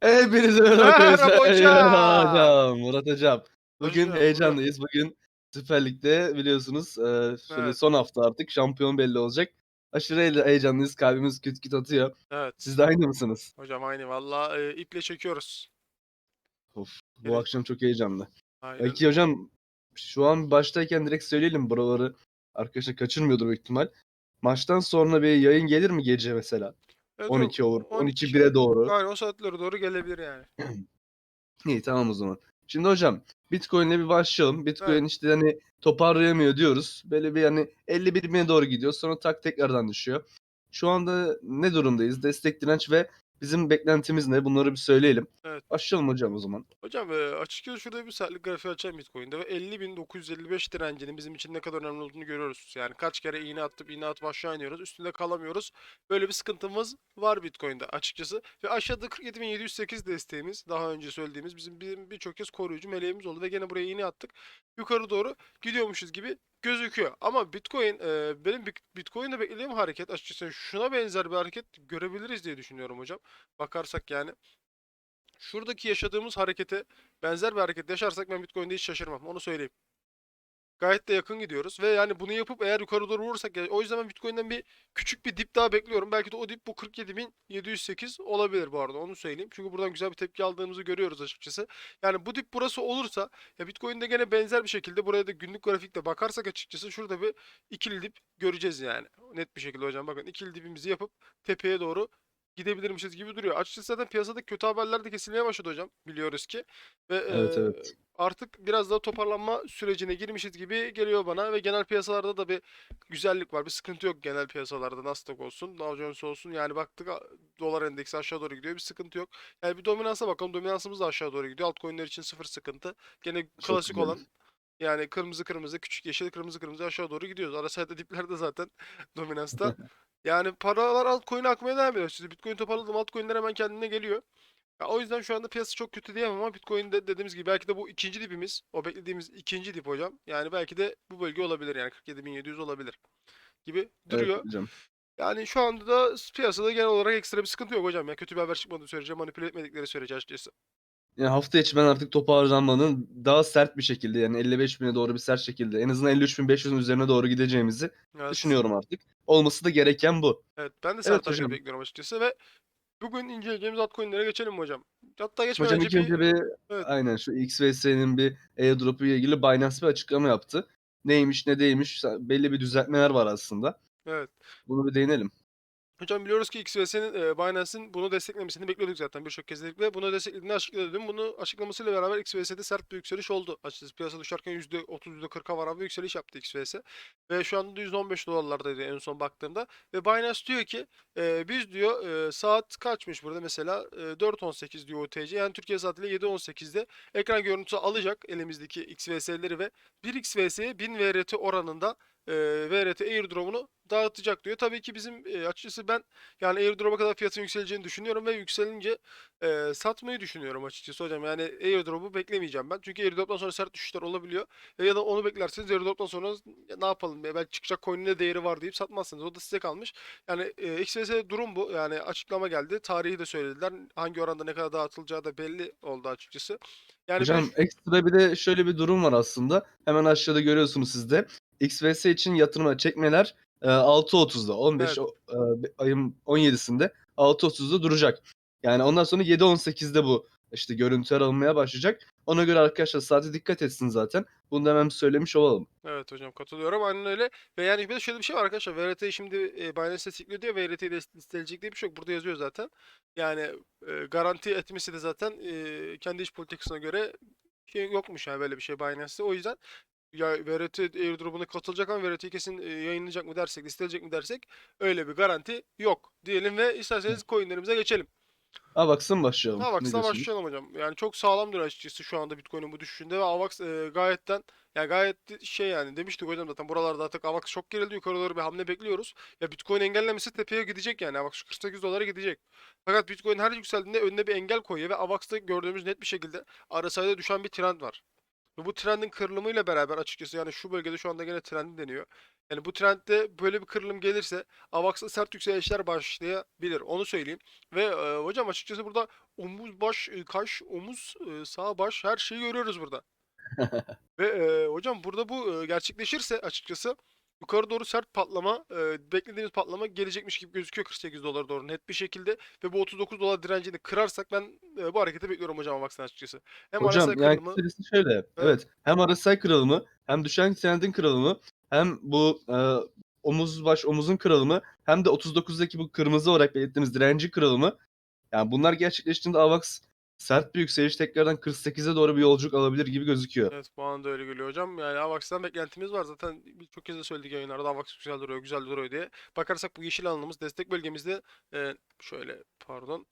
Hepinize merhaba Merhaba arkadaşlar. hocam. Eyvallah hocam. Murat hocam. Bugün Hocam, heyecanlıyız. Bugün Süper Lig'de biliyorsunuz e, şöyle Evet. son hafta artık şampiyon belli olacak. Aşırı he- heyecanlıyız. Kalbimiz küt küt atıyor. Evet. Siz de aynı mısınız? Hocam aynı valla e, iple çekiyoruz. Of, bu Evet. akşam çok heyecanlı. Aynen. Belki hocam şu an baştayken direkt söyleyelim buraları. Arkadaşlar kaçırmıyordur büyük ihtimal. Maçtan sonra bir yayın gelir mi gece mesela? Evet, 12 olur. 12 12 1'e doğru. Yani o saatlere doğru gelebilir yani. İyi tamam o zaman. Şimdi hocam Bitcoin'le bir başlayalım. Bitcoin işte hani toparlayamıyor diyoruz. Böyle bir hani 51 bine doğru gidiyor. Sonra tak tekrardan düşüyor. Şu anda ne durumdayız? Destek direnç ve bizim beklentimiz ne? Bunları bir söyleyelim. Evet. Başlayalım hocam o zaman. Hocam e, açıkçası şurada bir saatlik grafiği açalım Bitcoin'de ve 50.955 direncinin bizim için ne kadar önemli olduğunu görüyoruz. Yani kaç kere iğne attıp iğne atıp aşağı iniyoruz. Üstünde kalamıyoruz. Böyle bir sıkıntımız var Bitcoin'de açıkçası. Ve aşağıda 47.708 desteğimiz daha önce söylediğimiz bizim bir- birçok kez koruyucu meleğimiz oldu ve gene buraya iğne attık. Yukarı doğru gidiyormuşuz gibi gözüküyor. Ama Bitcoin e, benim Bit- Bitcoin'de beklediğim hareket açıkçası şuna benzer bir hareket görebiliriz diye düşünüyorum hocam. Bakarsak yani şuradaki yaşadığımız harekete benzer bir hareket yaşarsak ben Bitcoin'de hiç şaşırmam. Onu söyleyeyim. Gayet de yakın gidiyoruz ve yani bunu yapıp eğer yukarı doğru vurursak ya- o yüzden ben Bitcoin'den bir küçük bir dip daha bekliyorum. Belki de o dip bu 47.708 olabilir bu arada onu söyleyeyim. Çünkü buradan güzel bir tepki aldığımızı görüyoruz açıkçası. Yani bu dip burası olursa ya Bitcoin'de gene benzer bir şekilde buraya da günlük grafikte bakarsak açıkçası şurada bir ikili dip göreceğiz yani. Net bir şekilde hocam bakın ikili dipimizi yapıp tepeye doğru gidebilirmişiz gibi duruyor. Açıkçası zaten piyasada kötü haberler de kesilmeye başladı hocam biliyoruz ki. Ve Evet, eee, evet. artık biraz daha toparlanma sürecine girmişiz gibi geliyor bana ve genel piyasalarda da bir güzellik var. Bir sıkıntı yok genel piyasalarda. Nasdaq olsun, Dow Jones olsun. Yani baktık dolar endeksi aşağı doğru gidiyor. Bir sıkıntı yok. Yani bir dominansa bakalım. Dominansımız da aşağı doğru gidiyor. Altcoin'ler için sıfır sıkıntı. Gene Çok klasik güzel. olan yani kırmızı kırmızı, küçük yeşil, kırmızı kırmızı aşağı doğru gidiyoruz. Ara sayıda diplerde zaten dominansta. Yani paralar altcoin'e akmaya devam ediyor. Şimdi Bitcoin toparladım altcoin'ler hemen kendine geliyor. Ya o yüzden şu anda piyasa çok kötü diyemem ama Bitcoin'de dediğimiz gibi belki de bu ikinci dipimiz. O beklediğimiz ikinci dip hocam. Yani belki de bu bölge olabilir yani 47.700 olabilir gibi Evet duruyor. hocam. Yani şu anda da piyasada genel olarak ekstra bir sıkıntı yok hocam. Ya kötü bir haber çıkmadığı sürece manipüle etmedikleri sürece açıkçası. Yani hafta içi ben artık toparlanmanın daha sert bir şekilde yani 55 bine doğru bir sert şekilde en azından 53.500'ün üzerine doğru gideceğimizi Evet. düşünüyorum artık. Olması da gereken bu. Evet ben de Evet sert hocam. bekliyorum açıkçası ve bugün inceleyeceğimiz altcoin'lere geçelim mi hocam? Hatta geçmeden Hocam önce bir bir Evet. aynen şu XVS'nin bir airdrop'u ile ilgili Binance bir açıklama yaptı. Neymiş ne değilmiş belli bir düzeltmeler var aslında. evet. Bunu bir değinelim. Hocam biliyoruz ki XVS'nin e, Binance'in bunu desteklemesini bekliyorduk zaten birçok kez dedik ve bunu desteklediğini açıkladı dün. Bunu açıklamasıyla beraber XVS'de sert bir yükseliş oldu. Açıkçası piyasa düşerken %30 %40'a varan bir yükseliş yaptı XVS. Ve şu anda %15 dolarlardaydı en son baktığımda. Ve Binance diyor ki e, biz diyor e, saat kaçmış burada mesela e, 4.18 diyor UTC yani Türkiye saatiyle 7.18'de ekran görüntüsü alacak elimizdeki XVS'leri ve 1 XVS'ye 1000 VRT oranında e, VRT airdrop'unu dağıtacak diyor. Tabii ki bizim e, açıkçası ben yani airdrop'a kadar fiyatın yükseleceğini düşünüyorum ve yükselince e, satmayı düşünüyorum açıkçası hocam. Yani airdrop'u beklemeyeceğim ben. Çünkü airdrop'tan sonra sert düşüşler olabiliyor. E, ya da onu beklerseniz airdrop'tan sonra ne yapalım ya belki çıkacak coin'in ne değeri var deyip satmazsınız. O da size kalmış. Yani e, XVS'de durum bu. Yani açıklama geldi. Tarihi de söylediler. Hangi oranda ne kadar dağıtılacağı da belli oldu açıkçası. Yani Hocam ben ekstra bir de şöyle bir durum var aslında. Hemen aşağıda görüyorsunuz siz de. XVS için yatırıma çekmeler e, 6.30'da 15 Evet. e, ayın 17'sinde 6.30'da duracak. Yani ondan sonra 7.18'de bu işte görüntüler alınmaya başlayacak. Ona göre arkadaşlar saate dikkat etsin zaten. Bunu da hemen söylemiş olalım. Evet hocam katılıyorum aynen öyle. Ve yani bir de şöyle bir şey var arkadaşlar. VRT'yi şimdi e, Binance destekliyor diye VRT'yi de listeleyecek diye bir şey yok. Burada yazıyor zaten. Yani e, garanti etmesi de zaten e, kendi iş politikasına göre şey yokmuş yani böyle bir şey Binance'te. O yüzden ya VRT airdrop'una katılacak ama VRT'yi kesin e, yayınlayacak mı dersek, listeleyecek mi dersek öyle bir garanti yok diyelim ve isterseniz coinlerimize geçelim. Avax'ın başlayalım. Diyorsunuz? başlayalım hocam. Yani çok sağlamdır açıkçası şu anda Bitcoin'in bu düşüşünde ve Avax e, gayetten ya gayet şey yani demiştik hocam zaten buralarda artık Avax çok gerildi yukarı doğru bir hamle bekliyoruz. Ya Bitcoin engellemesi tepeye gidecek yani Avax 48 dolara gidecek. Fakat Bitcoin her yükseldiğinde önüne bir engel koyuyor ve Avax'ta gördüğümüz net bir şekilde RSI'de düşen bir trend var. Ve bu trendin kırılımıyla beraber açıkçası yani şu bölgede şu anda gene trendi deniyor. Yani bu trendde böyle bir kırılım gelirse AVAX'ta sert yükselişler başlayabilir. Onu söyleyeyim. Ve e, hocam açıkçası burada omuz, baş, e, kaş, omuz, e, sağ baş her şeyi görüyoruz burada. Ve e, hocam burada bu e, gerçekleşirse açıkçası yukarı doğru sert patlama, e, beklediğimiz patlama gelecekmiş gibi gözüküyor 48 dolara doğru net bir şekilde. Ve bu 39 dolar direncini kırarsak ben e, bu hareketi bekliyorum hocam AVAX'tan açıkçası. Hem Hocam RSI yani kırılımı şöyle. Evet. Hem RSI kırılımı hem düşen trendin kırılımı hem bu e, omuz baş omuzun kırılımı hem de 39'daki bu kırmızı olarak belirttiğimiz direnci kırılımı. Yani bunlar gerçekleştiğinde AVAX sert bir yükseliş tekrardan 48'e doğru bir yolculuk alabilir gibi gözüküyor. Evet bana da öyle geliyor hocam. Yani AVAX'tan beklentimiz var. Zaten birçok kez de söyledik yayınlarda AVAX güzel duruyor, güzel duruyor diye. Bakarsak bu yeşil alanımız destek bölgemizde e, şöyle pardon.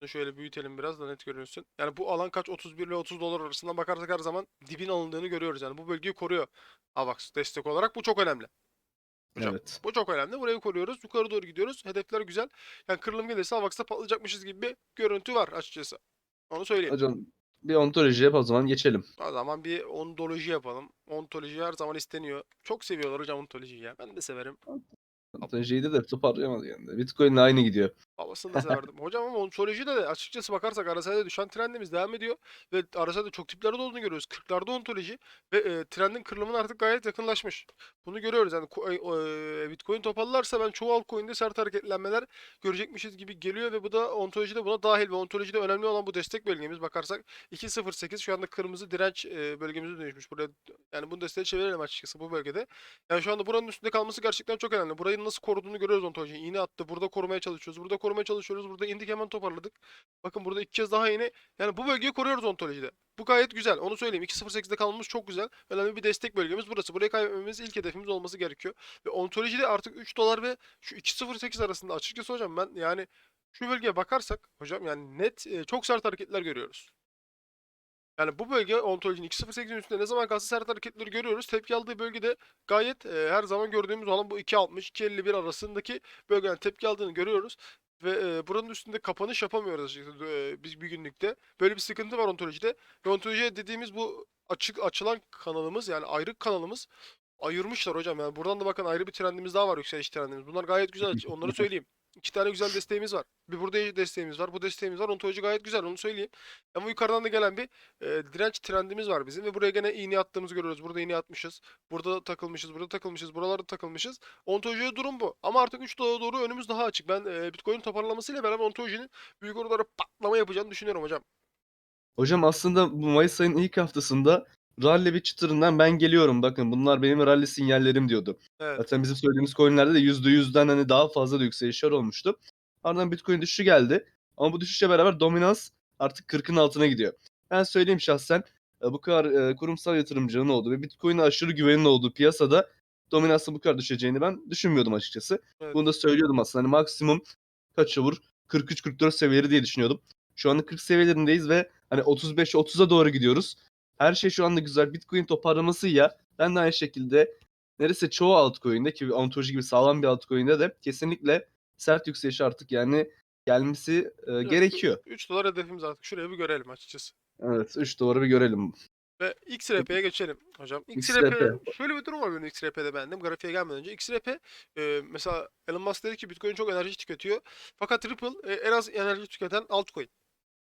Bunu şöyle büyütelim biraz da net görünsün. Yani bu alan kaç 31 ile 30 dolar arasından bakarsak her zaman dibin alındığını görüyoruz. Yani bu bölgeyi koruyor AVAX destek olarak. Bu çok önemli. Hocam. Evet. Bu çok önemli. Burayı koruyoruz. Yukarı doğru gidiyoruz. Hedefler güzel. Yani kırılım gelirse AVAX'ta patlayacakmışız gibi bir görüntü var açıkçası. Onu söyleyeyim. Hocam bir ontoloji yap o zaman geçelim. O zaman bir ontoloji yapalım. Ontoloji her zaman isteniyor. Çok seviyorlar hocam ontolojiyi ya. Ben de severim. Ontolojiyi de toparlayamadı yani. Bitcoin'le aynı gidiyor. Babasını da severdim. Hocam ama ontolojide de açıkçası bakarsak RSI'de düşen trendimiz devam ediyor. Ve RSI'de çok tiplerde olduğunu görüyoruz. 40'larda ontoloji ve e, trendin kırılımına artık gayet yakınlaşmış. Bunu görüyoruz. Yani e, e, Bitcoin toparlarsa ben çoğu altcoin'de sert hareketlenmeler görecekmişiz gibi geliyor ve bu da ontolojide buna dahil ve ontolojide önemli olan bu destek bölgemiz bakarsak 2.08 şu anda kırmızı direnç e, bölgemize dönüşmüş. Buraya yani bunu desteğe çevirelim açıkçası bu bölgede. Yani şu anda buranın üstünde kalması gerçekten çok önemli. Burayı nasıl koruduğunu görüyoruz ontoloji. İğne attı. Burada korumaya çalışıyoruz. Burada korumaya çalışıyoruz. Burada indik hemen toparladık. Bakın burada iki kez daha yine. Yani bu bölgeyi koruyoruz ontolojide. Bu gayet güzel. Onu söyleyeyim. 2.08'de kalmamız çok güzel. Önemli bir destek bölgemiz burası. Burayı kaybetmemiz ilk hedefimiz olması gerekiyor. Ve ontolojide artık 3 dolar ve şu 2.08 arasında açıkçası hocam ben yani şu bölgeye bakarsak hocam yani net e, çok sert hareketler görüyoruz. Yani bu bölge ontolojinin 2.08'in üstünde ne zaman kalsa sert hareketleri görüyoruz. Tepki aldığı bölgede gayet e, her zaman gördüğümüz olan bu 2.60-2.51 arasındaki bölgeden tepki aldığını görüyoruz. Ve e, buranın üstünde kapanış yapamıyoruz açıkçası e, biz bir günlükte. Böyle bir sıkıntı var ontolojide. Ve ontolojiye dediğimiz bu açık açılan kanalımız yani ayrık kanalımız ayırmışlar hocam. Yani buradan da bakın ayrı bir trendimiz daha var yükseliş trendimiz. Bunlar gayet güzel. Onları söyleyeyim. İki tane güzel desteğimiz var. Bir burada desteğimiz var. Bu desteğimiz var. Ontoloji gayet güzel. Onu söyleyeyim. Ama yukarıdan da gelen bir e, direnç trendimiz var bizim ve buraya gene iğne attığımızı görüyoruz. Burada iğne atmışız. Burada da takılmışız. Burada takılmışız. Buralarda takılmışız. Ontolojiye durum bu. Ama artık 3 dolara doğru önümüz daha açık. Ben e, Bitcoin'in toparlamasıyla beraber ontolojinin büyük oranda patlama yapacağını düşünüyorum hocam. Hocam aslında bu Mayıs ayının ilk haftasında rally bir çıtırından ben geliyorum bakın bunlar benim rally sinyallerim diyordu. Evet. Zaten bizim söylediğimiz coinlerde de %100'den hani daha fazla da yükselişler olmuştu. Ardından Bitcoin düşüşü geldi. Ama bu düşüşle beraber dominans artık 40'ın altına gidiyor. Ben söyleyeyim şahsen e, bu kadar e, kurumsal yatırımcının olduğu ve Bitcoin'e aşırı güvenin olduğu piyasada dominansın bu kadar düşeceğini ben düşünmüyordum açıkçası. Evet. Bunu da söylüyordum aslında. Hani maksimum kaç vur? 43-44 seviyeleri diye düşünüyordum. Şu anda 40 seviyelerindeyiz ve hani 35-30'a doğru gidiyoruz. Her şey şu anda güzel. Bitcoin toparlaması ya. Ben de aynı şekilde neredeyse çoğu altcoin'de ki ontoloji gibi sağlam bir altcoin'de de kesinlikle sert yükseliş artık yani gelmesi e, gerekiyor. 3 dolar hedefimiz artık. Şuraya bir görelim açıkçası. Evet 3 doları bir görelim. Ve XRP'ye geçelim hocam. XRP. XRP, şöyle bir durum var benim XRP'de beğendim. Grafiğe gelmeden önce. XRP e, mesela Elon Musk dedi ki Bitcoin çok enerji tüketiyor. Fakat Ripple e, en az enerji tüketen altcoin.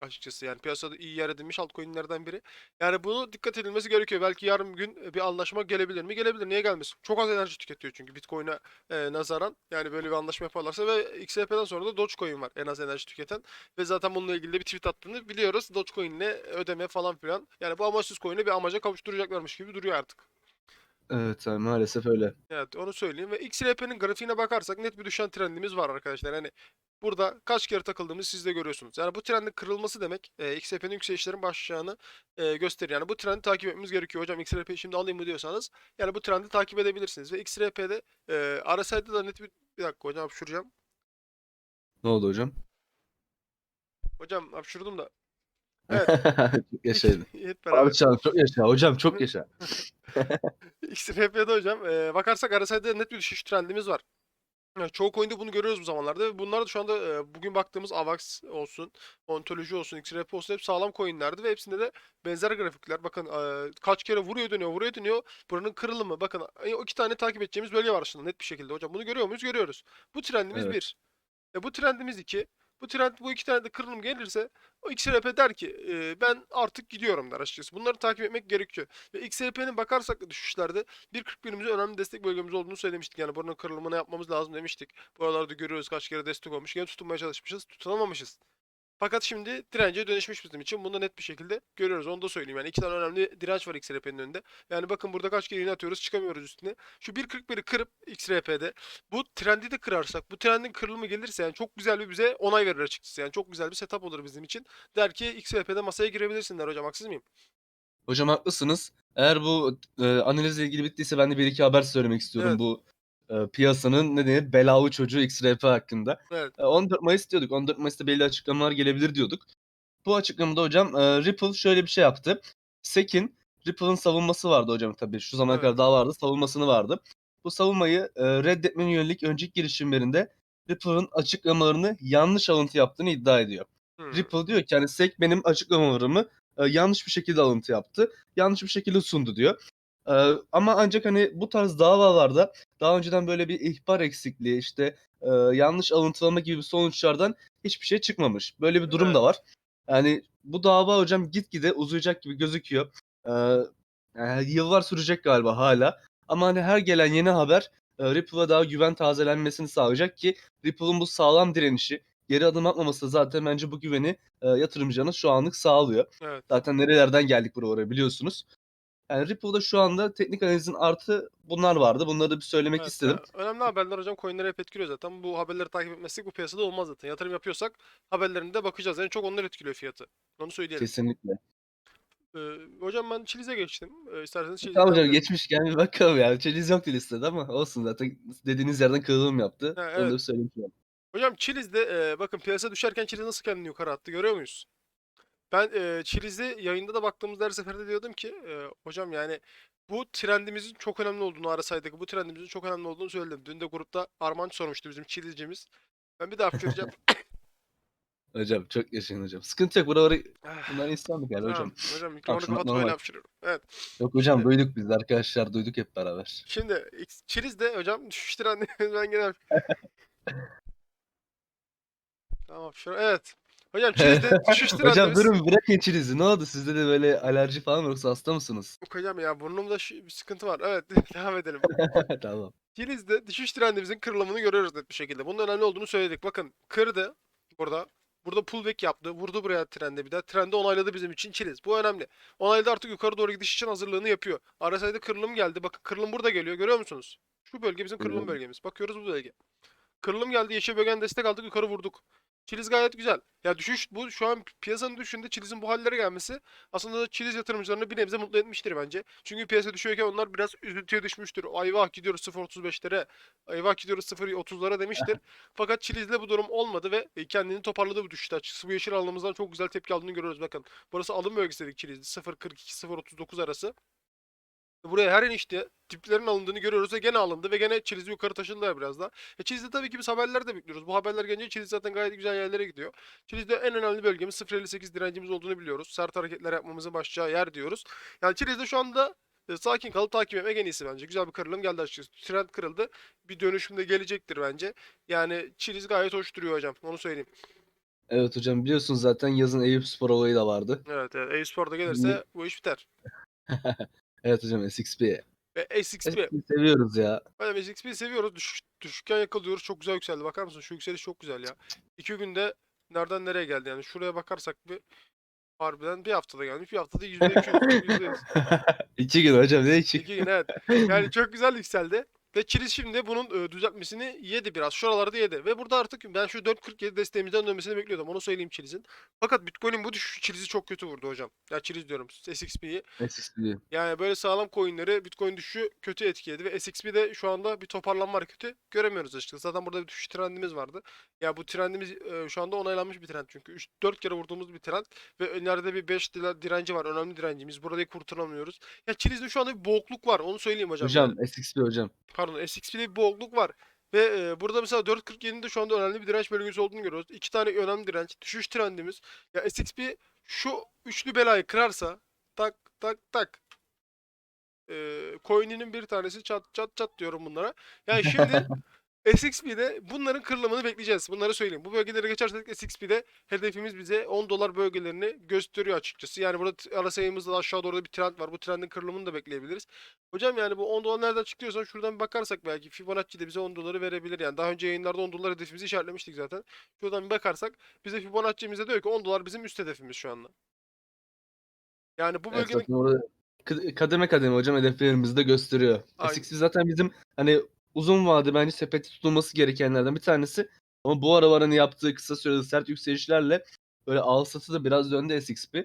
Açıkçası yani piyasada iyi yer edinmiş altcoin'lerden biri. Yani bunu dikkat edilmesi gerekiyor. Belki yarın gün e, bir anlaşma gelebilir mi? Gelebilir. Niye gelmesin? Çok az enerji tüketiyor çünkü Bitcoin'e e, nazaran. Yani böyle bir anlaşma yaparlarsa ve XRP'den sonra da Dogecoin var en az enerji tüketen. Ve zaten bununla ilgili de bir tweet attığını biliyoruz. Dogecoin ile ödeme falan filan. Yani bu amaçsız coin'i bir amaca kavuşturacaklarmış gibi duruyor artık. Evet abi, maalesef öyle. Evet onu söyleyeyim. Ve XRP'nin grafiğine bakarsak net bir düşen trendimiz var arkadaşlar. Yani burada kaç kere takıldığımızı siz de görüyorsunuz. Yani bu trendin kırılması demek e, XRP'nin yükselişlerin başlayacağını e, gösterir. Yani bu trendi takip etmemiz gerekiyor. Hocam XRP'yi şimdi alayım mı diyorsanız yani bu trendi takip edebilirsiniz. Ve XRP'de e, RSI'de de net bir... Bir dakika hocam hapşuracağım. Ne oldu hocam? Hocam hapşurdum da. çok. Hep beraber. Abi canım çok yaşa. Hocam çok yaşa. XRP'de hocam e, bakarsak RSI'de net bir düşüş trendimiz var. Evet, çoğu coin'de bunu görüyoruz bu zamanlarda ve bunlar da şu anda e, bugün baktığımız AVAX olsun, Ontoloji olsun, XRP olsun hep sağlam coin'lerdi ve hepsinde de benzer grafikler. Bakın e, kaç kere vuruyor dönüyor, vuruyor dönüyor. Buranın kırılımı. Bakın e, o iki tane takip edeceğimiz bölge var aslında net bir şekilde hocam. Bunu görüyor muyuz? Görüyoruz. Bu trendimiz Evet. bir. E, bu trendimiz iki. Bu trend bu iki tane de kırılım gelirse o XRP der ki e, ben artık gidiyorum der açıkçası. Bunları takip etmek gerekiyor. Ve XRP'nin bakarsak da düşüşlerde 1.41'imizin önemli destek bölgemiz olduğunu söylemiştik. Yani buranın kırılımını yapmamız lazım demiştik. Buralarda görüyoruz kaç kere destek olmuş. Yine tutunmaya çalışmışız. Tutunamamışız. Fakat şimdi dirence dönüşmüş bizim için. Bunu net bir şekilde görüyoruz. Onu da söyleyeyim. Yani iki tane önemli direnç var XRP'nin önünde. Yani bakın burada kaç kere iğne atıyoruz çıkamıyoruz üstüne. Şu 1.41'i kırıp XRP'de bu trendi de kırarsak, bu trendin kırılımı gelirse yani çok güzel bir bize onay verir açıkçası. Yani çok güzel bir setup olur bizim için. Der ki XRP'de masaya girebilirsin der hocam. Haksız mıyım? Hocam haklısınız. Eğer bu e, analizle ilgili bittiyse ben de bir iki haber söylemek istiyorum Evet. bu e, piyasanın ne denir belalı çocuğu XRP hakkında. Evet. E, 14 Mayıs diyorduk. 14 Mayıs'ta belli açıklamalar gelebilir diyorduk. Bu açıklamada hocam e, Ripple şöyle bir şey yaptı. SEC'in Ripple'ın savunması vardı hocam tabii. Şu zamana Evet. kadar daha vardı. Savunmasını vardı. Bu savunmayı e, reddetmeye yönelik önceki girişimlerinde Ripple'ın açıklamalarını yanlış alıntı yaptığını iddia ediyor. Hmm. Ripple diyor ki hani SEC benim açıklamalarımı e, yanlış bir şekilde alıntı yaptı. Yanlış bir şekilde sundu diyor. E, ama ancak hani bu tarz davalarda daha önceden böyle bir ihbar eksikliği işte e, yanlış alıntılama gibi sonuçlardan hiçbir şey çıkmamış. Böyle bir durum Evet. da var. Yani bu dava hocam gitgide uzayacak gibi gözüküyor. E, yani yıllar sürecek galiba hala. Ama hani her gelen yeni haber e, Ripple'a daha güven tazelenmesini sağlayacak ki Ripple'ın bu sağlam direnişi geri adım atmaması zaten bence bu güveni e, yatırımcılarına şu anlık sağlıyor. Evet. Zaten nerelerden geldik buralara biliyorsunuz. Yani Ripple'da şu anda teknik analizin artı bunlar vardı. Bunları da bir söylemek Evet, istedim. ya önemli haberler hocam coinleri hep etkiliyor zaten. Bu haberleri takip etmezsek bu piyasada olmaz zaten. Yatırım yapıyorsak haberlerine de bakacağız. Yani çok onlar etkiliyor fiyatı. Onu söyleyelim. Kesinlikle. Ee, hocam ben Chili'ze geçtim. Ee, isterseniz Chili'den Tamam hocam geçmişken bir bakalım yani. Çeliz yoktu listede ama olsun zaten dediğiniz yerden kırılım yaptı. Ha, Onu da evet. bir söyleyeyim. Hocam Chili'de e, bakın piyasa düşerken Chiliz nasıl kendini yukarı attı görüyor muyuz? Ben e, Chili'de yayında da baktığımızda her seferde diyordum ki e, hocam yani bu trendimizin çok önemli olduğunu RSI'daki bu trendimizin çok önemli olduğunu söyledim. Dün de grupta Arman sormuştu bizim Chili'cimiz. Ben bir daha hapşıracağım. Hocam çok yaşayın hocam. Sıkıntı yok. Buraları Ah, bunlar insanlık yani tamam. hocam. Hocam mikrofonu öyle normal. hapşırıyorum. Evet. Yok hocam Şimdi- duyduk biz de arkadaşlar duyduk hep beraber. Şimdi X- Chili'de hocam düşüş trendi ben gene Tamam hapşırıyorum. Evet. Hocam Chili'de düşüş trendimiz. Hocam durun bırakın çilizi. Ne oldu? Sizde de böyle alerji falan yoksa hasta mısınız? Hocam ya burnumda şu, bir sıkıntı var. Evet devam edelim. tamam. Chiliz'de düşüş trendimizin kırılımını görüyoruz net bir şekilde. Bunun önemli olduğunu söyledik. Bakın kırdı burada. Burada pullback yaptı. Vurdu buraya trende bir daha. Trendi onayladı bizim için Chiliz. Bu önemli. Onayladı artık yukarı doğru gidiş için hazırlığını yapıyor. RSI'de kırılım geldi. Bakın kırılım burada geliyor. Görüyor musunuz? Şu bölge bizim kırılım bölgemiz. Bakıyoruz bu bölge. Kırılım geldi. Yeşil bölgen destek aldık. Yukarı vurduk. Çiliz gayet güzel. Ya düşüş bu şu an piyasanın düşüşünde Çiliz'in bu hallere gelmesi aslında Çiliz yatırımcılarını bir nebze mutlu etmiştir bence. Çünkü piyasa düşüyorken onlar biraz üzüntüye düşmüştür. Ayvah gidiyoruz 0.35'lere, ayvah gidiyoruz 0.30'lara demiştir. Fakat Çiliz'de bu durum olmadı ve e, kendini toparladı bu düşüşte. Açıkçası bu yeşil alnımızdan çok güzel tepki aldığını görüyoruz. Bakın burası alım bölgesi dedik Çiliz'de 0.42-0.39 arası. Buraya her inişte diplerin alındığını görüyoruz ve gene alındı ve gene Çiliz'i yukarı taşıdılar biraz da. E Çiliz'de tabii ki biz haberler de bekliyoruz. Bu haberler gelince Çiliz zaten gayet güzel yerlere gidiyor. Çiliz'de en önemli bölgemiz 0.58 direncimiz olduğunu biliyoruz. Sert hareketler yapmamızın başlayacağı yer diyoruz. Yani Çiliz'de şu anda e, sakin kalıp takip etmek en iyisi bence. Güzel bir kırılım geldi açıkçası. Trend kırıldı. Bir dönüşüm de gelecektir bence. Yani Çiliz gayet hoş duruyor hocam. Onu söyleyeyim. Evet hocam biliyorsunuz zaten yazın Eyüp Spor olayı da vardı. Evet, evet. E-Spor'da gelirse bu iş biter. Evet hocam SXP. Ve SXP. SXP seviyoruz ya. Hadi biz XP'yi seviyoruz. Düş, düşükken yakalıyoruz. Çok güzel yükseldi. Bakar mısın? Şu yükseliş çok güzel ya. İki günde nereden nereye geldi yani. Şuraya bakarsak bir harbiden bir haftada gelmiş. Bir haftada yüzde iki. İki gün hocam ne iki? İki gün evet. Yani çok güzel yükseldi. Ve Çiliz şimdi bunun e, düzeltmesini yedi biraz. Şuralarda yedi. Ve burada artık ben şu 4.47 desteğimizden dönmesini bekliyordum. Onu söyleyeyim Çiliz'in. Fakat Bitcoin'in bu düşüşü Çiliz'i çok kötü vurdu hocam. Ya Çiliz diyorum. SXP'yi. SXP. Yani böyle sağlam coinleri Bitcoin düşüşü kötü etkiledi ve SXP'de şu anda bir toparlanma hareketi göremiyoruz açıkçası. Zaten burada bir düşüş trendimiz vardı. Ya bu trendimiz e, şu anda onaylanmış bir trend çünkü 3 4 kere vurduğumuz bir trend ve önlerde bir 5 direnci var. Önemli direncimiz. Burayı kurtulamıyoruz. Ya Chiliz'de şu anda bir boğukluk var. Onu söyleyeyim hocam. Hocam SXP hocam. Pardon SXP'de bir boğukluk var. Ve e, burada mesela 4.47'de şu anda önemli bir direnç bölgesi olduğunu görüyoruz. İki tane önemli direnç. Düşüş trendimiz. Ya SXP şu üçlü belayı kırarsa tak tak tak. E, coin'inin bir tanesi çat çat çat diyorum bunlara. Yani şimdi SXP'de bunların kırılımını bekleyeceğiz. Bunları söyleyeyim. Bu bölgeleri geçersek SXP'de hedefimiz bize 10 dolar bölgelerini gösteriyor açıkçası. Yani burada ara sayımızda da aşağı doğru da bir trend var. Bu trendin kırılımını da bekleyebiliriz. Hocam yani bu 10 dolar nereden çıkıyorsan şuradan bir bakarsak belki Fibonacci de bize 10 doları verebilir. Yani daha önce yayınlarda 10 dolar hedefimizi işaretlemiştik zaten. Şuradan bir bakarsak bize Fibonacci'mize diyor ki 10 dolar bizim üst hedefimiz şu anda. Yani bu Evet, bölgenin kı- kademe kademe hocam hedeflerimizi de gösteriyor. SXP zaten bizim hani uzun vade bence sepete tutulması gerekenlerden bir tanesi. Ama bu aralar hani yaptığı kısa süreli sert yükselişlerle böyle al satı da biraz döndü SXP.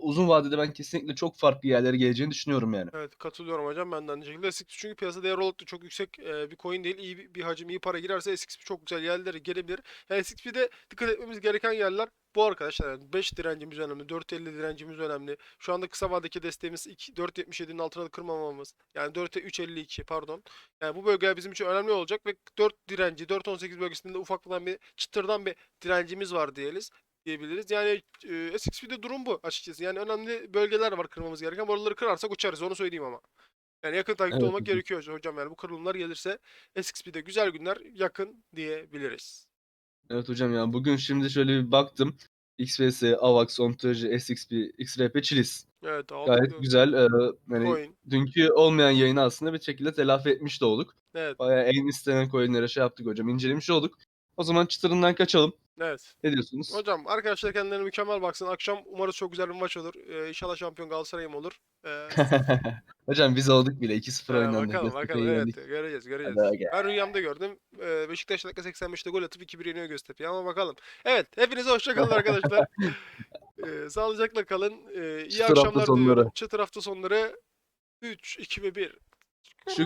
Uzun vadede ben kesinlikle çok farklı yerlere geleceğini düşünüyorum yani. Evet katılıyorum hocam ben de aynı şekilde. SXP çünkü piyasa değer olarak da çok yüksek e, bir coin değil. İyi bir, bir hacim, iyi para girerse SXP çok güzel yerlere gelebilir. Yani SXP'de dikkat etmemiz gereken yerler bu arkadaşlar. Yani 5 direncimiz önemli, 4.50 direncimiz önemli. Şu anda kısa vadedeki desteğimiz 2 4.77'nin altına da kırmamamız. Yani 4'e 3.52 pardon. Yani bu bölgeler bizim için önemli olacak ve 4 direnci 4.18 bölgesinde ufaktan bir çıtırdan bir direncimiz var diyelim diyebiliriz. Yani e, SXP'de durum bu açıkçası. Yani önemli bölgeler var kırmamız gereken. Oraları kırarsak uçarız onu söyleyeyim ama. Yani yakın takipte Evet olmak gerekiyor hocam. Yani bu kırılımlar gelirse SXP'de güzel günler yakın diyebiliriz. Evet hocam ya bugün şimdi şöyle bir baktım. XVS, AVAX, Ontoloji, SXP, XRP, Chiliz. Evet Gayet aldık güzel. Ee, hani coin. dünkü olmayan yayını aslında bir şekilde telafi etmiş de olduk. Evet. Bayağı en istenen coinlere şey yaptık hocam. incelemiş olduk. O zaman çıtırından kaçalım. Evet. Ne diyorsunuz? Hocam arkadaşlar kendilerine mükemmel baksın. Akşam umarız çok güzel bir maç olur. Ee, inşallah şampiyon Galatasaray'ım olur. Ee, hocam biz olduk bile. 2-0 Ha, oynandı. bakalım bakalım evet göreceğiz göreceğiz. Hadi. Ben rüyamda gördüm. Ee, Beşiktaş dakika 85'te gol atıp 2-1 yeniyor Göztepe'yi ama bakalım. Evet hepinize hoşçakalın arkadaşlar. Ee, sağlıcakla kalın. Ee, iyi Çıtır akşamlar diliyorum. Çıtır hafta sonları 3, 2 ve 1. Şu